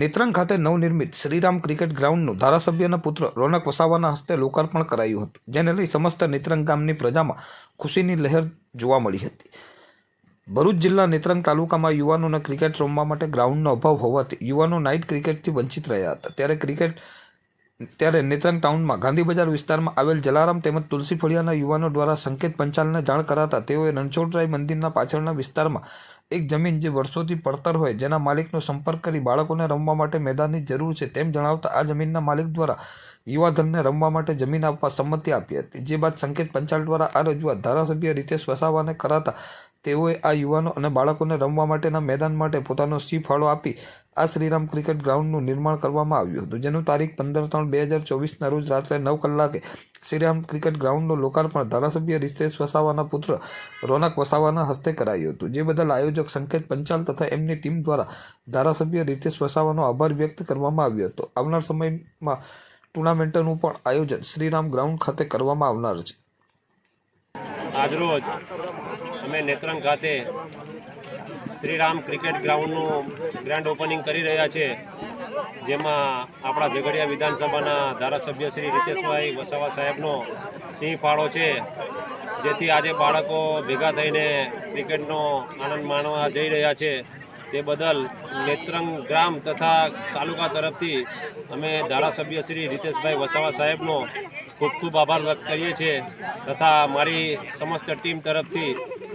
નેત્રંગ ખાતે નવનિર્મિત શ્રીરામ ક્રિકેટ ગ્રાઉન્ડનું ધારાસભ્યના પુત્ર રોનક વસાવાના હસ્તે લોકાર્પણ કરાયું હતું, જેને લઈ સમસ્ત નેત્રંગ ગામની પ્રજામાં ખુશીની લહેર જોવા મળી હતી. ભરૂચ જિલ્લા નેત્રંગ તાલુકામાં યુવાનોને ક્રિકેટ રમવા માટે ગ્રાઉન્ડનો અભાવ હોવાથી યુવાનો નાઇટ ક્રિકેટથી વંચિત રહ્યા હતા. ત્યારે ક્રિકેટ, ત્યારે નેત્રંગ ટાઉનમાં ગાંધી બજાર વિસ્તારમાં આવેલ જલારામ તેમજ તુલસી ફળિયાના યુવાનો દ્વારા સંકેત પંચાલને જાણ કરાતા તેઓએ રણછોડરાય મંદિરના પાછળના વિસ્તારમાં એક જમીન જે વર્ષોથી પડતર હોય, જેના માલિકનો સંપર્ક કરી બાળકોને રમવા માટે મેદાનની જરૂર છે, તેમ જણાવતા આ જમીનના માલિક દ્વારા યુવાધનને રમવા માટે જમીન આપવા સંમતિ આપી હતી. જે બાદ સંકેત પંચાલ દ્વારા આ રજૂઆત ધારાસભ્ય રીતેશ વસાવાને કરાતા તેઓએ આ યુવાનો અને બાળકોને રમવા માટેના મેદાન માટે પોતાનો સી ફાળો આપી આ શ્રીરામ ક્રિકેટ ગ્રાઉન્ડનું નિર્માણ કરવામાં આવ્યું હતું. જેનું તારીખ પંદર ત્રણ બે હજાર ચોવીસના રોજ રાત્રે નવ કલાકે શ્રીરામ ક્રિકેટ ગ્રાઉન્ડનું લોકાર્પણ ધારાસભ્ય રિતેશ વસાવાના પુત્ર રોનક વસાવાના હસ્તે કરાયું હતું. જે બદલ આયોજક સંકેત પંચાલ તથા એમની ટીમ દ્વારા ધારાસભ્ય રિતેશ વસાવાનો આભાર વ્યક્ત કરવામાં આવ્યો હતો. આવનાર સમયમાં ટુર્નામેન્ટનું પણ આયોજન શ્રીરામ ગ્રાઉન્ડ ખાતે કરવામાં આવનાર છે. આજરોજ અમે નેત્રંગ ખાતે શ્રીરામ ક્રિકેટ ગ્રાઉન્ડનું ગ્રાન્ડ ઓપનિંગ કરી રહ્યા છે, જેમાં આપણા ઝઘડિયા વિધાનસભાના ધારાસભ્ય શ્રી રીતેશભાઈ વસાવા સાહેબનો સિંહ ફાળો છે, જેથી આજે બાળકો ભેગા થઈને ક્રિકેટનો આનંદ માણવા જઈ રહ્યા છે. તે બદલ નેત્રંગ ગ્રામ તથા તાલુકા તરફથી અમે ધારાસભ્ય શ્રી રીતેશભાઈ વસાવા સાહેબનો ખૂબ ખૂબ આભાર વ્યક્ત કરીએ છીએ. તથા મારી સમસ્ત ટીમ તરફથી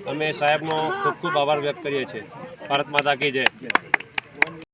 અમે સાહેબનો ખૂબ ખૂબ આભાર વ્યક્ત કરીએ છીએ. ભારત માતા કી જય.